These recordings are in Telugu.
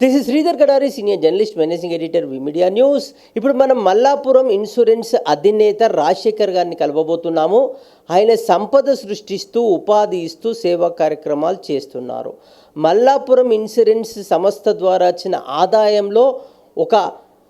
This is Sridhar Kadari senior journalist managing editor media news ఇప్పుడు మనం మల్లాపురం ఇన్సూరెన్స్ అధినేత రాజశేఖర్ గారిని కలవబోతున్నాము. ఆయన సంపద సృష్టిస్తూ ఉపాధి ఇస్తూ సేవా కార్యక్రమాలు చేస్తున్నారు. మల్లాపురం ఇన్సూరెన్స్ సంస్థ ద్వారా వచ్చిన ఆదాయంలో ఒక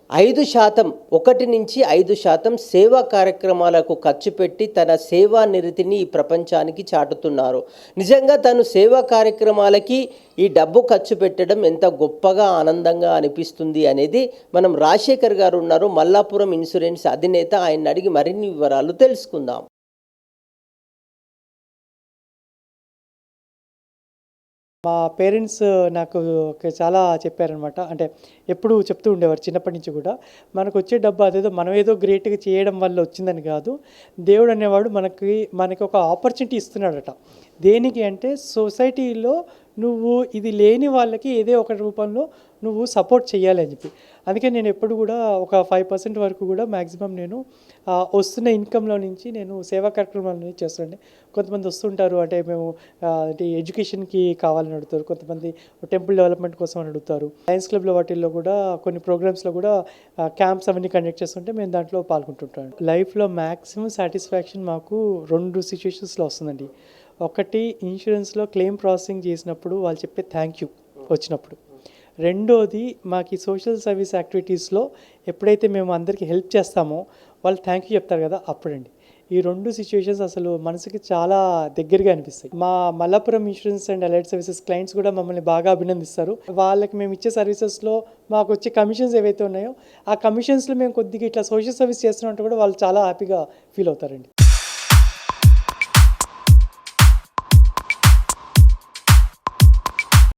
ఐదు శాతం ఒకటి నుంచి ఐదు శాతం సేవా కార్యక్రమాలకు ఖర్చు పెట్టి తన సేవా నిరతిని ఈ ప్రపంచానికి చాటుతున్నారు. నిజంగా తను సేవా కార్యక్రమాలకి ఈ డబ్బు ఖర్చు పెట్టడం ఎంత గొప్పగా ఆనందంగా అనిపిస్తుంది అనేది మనం రాజశేఖర్ గారు ఉన్నారు మల్లాపురం ఇన్సూరెన్స్ అధినేత. ఆయన అడిగి మరిన్ని వివరాలు తెలుసుకుందాం. మా పేరెంట్స్ నాకు చాలా చెప్పారనమాట అంటే ఎప్పుడు చెప్తూ ఉండేవారు చిన్నప్పటి నుంచి కూడా మనకు వచ్చే డబ్బు అదేదో మనం ఏదో గ్రేట్గా చేయడం వల్ల వచ్చిందని కాదు దేవుడు అనేవాడు మనకి మనకి ఒక ఆపర్చునిటీ ఇస్తున్నాడట. దేనికి అంటే సొసైటీలో నువ్వు ఇది లేని వాళ్ళకి ఏదో ఒక రూపంలో నువ్వు సపోర్ట్ చేయాలి అని చెప్పి. అందుకే నేను ఎప్పుడు కూడా ఒక ఫైవ్ పర్సెంట్ వరకు కూడా మ్యాక్సిమం నేను వస్తున్న ఇన్కంలో నుంచి నేను సేవా కార్యక్రమాలు చేస్తుండే కొంతమంది వస్తుంటారు అంటే మేము అంటే ఎడ్యుకేషన్కి కావాలని అడుగుతారు. కొంతమంది టెంపుల్ డెవలప్మెంట్ కోసం అని అడుగుతారు. సైన్స్ క్లబ్లో వాటిల్లో కూడా కొన్ని ప్రోగ్రామ్స్లో కూడా క్యాంప్స్ అవన్నీ కండక్ట్ చేస్తుంటే మేము దాంట్లో పాల్గొంటుంటాను లైఫ్లో మ్యాక్సిమం సాటిస్ఫాక్షన్ మాకు రెండు సిచ్యువేషన్స్లో వస్తుందండి. ఒకటి ఇన్సూరెన్స్లో క్లెయిమ్ ప్రాసెసింగ్ చేసినప్పుడు వాళ్ళు చెప్పే థ్యాంక్ యూ వచ్చినప్పుడు. రెండోది మాకు ఈ సోషల్ సర్వీస్ యాక్టివిటీస్లో ఎప్పుడైతే మేము అందరికీ హెల్ప్ చేస్తామో వాళ్ళు థ్యాంక్ యూ చెప్తారు కదా అప్పుడండి. ఈ రెండు సిచ్యువేషన్స్ అసలు మనసుకి చాలా దగ్గరగా అనిపిస్తాయి. మా Mallapuram insurance and allied services clients కూడా మమ్మల్ని బాగా అభినందిస్తారు. వాళ్ళకి మేము ఇచ్చే సర్వీసెస్లో మాకు వచ్చే కమిషన్స్ ఏవైతే ఉన్నాయో ఆ కమిషన్స్లో మేము కొద్దిగా ఇట్లా సోషల్ సర్వీస్ చేస్తున్నట్టు కూడా వాళ్ళు చాలా హ్యాపీగా ఫీల్ అవుతారండి.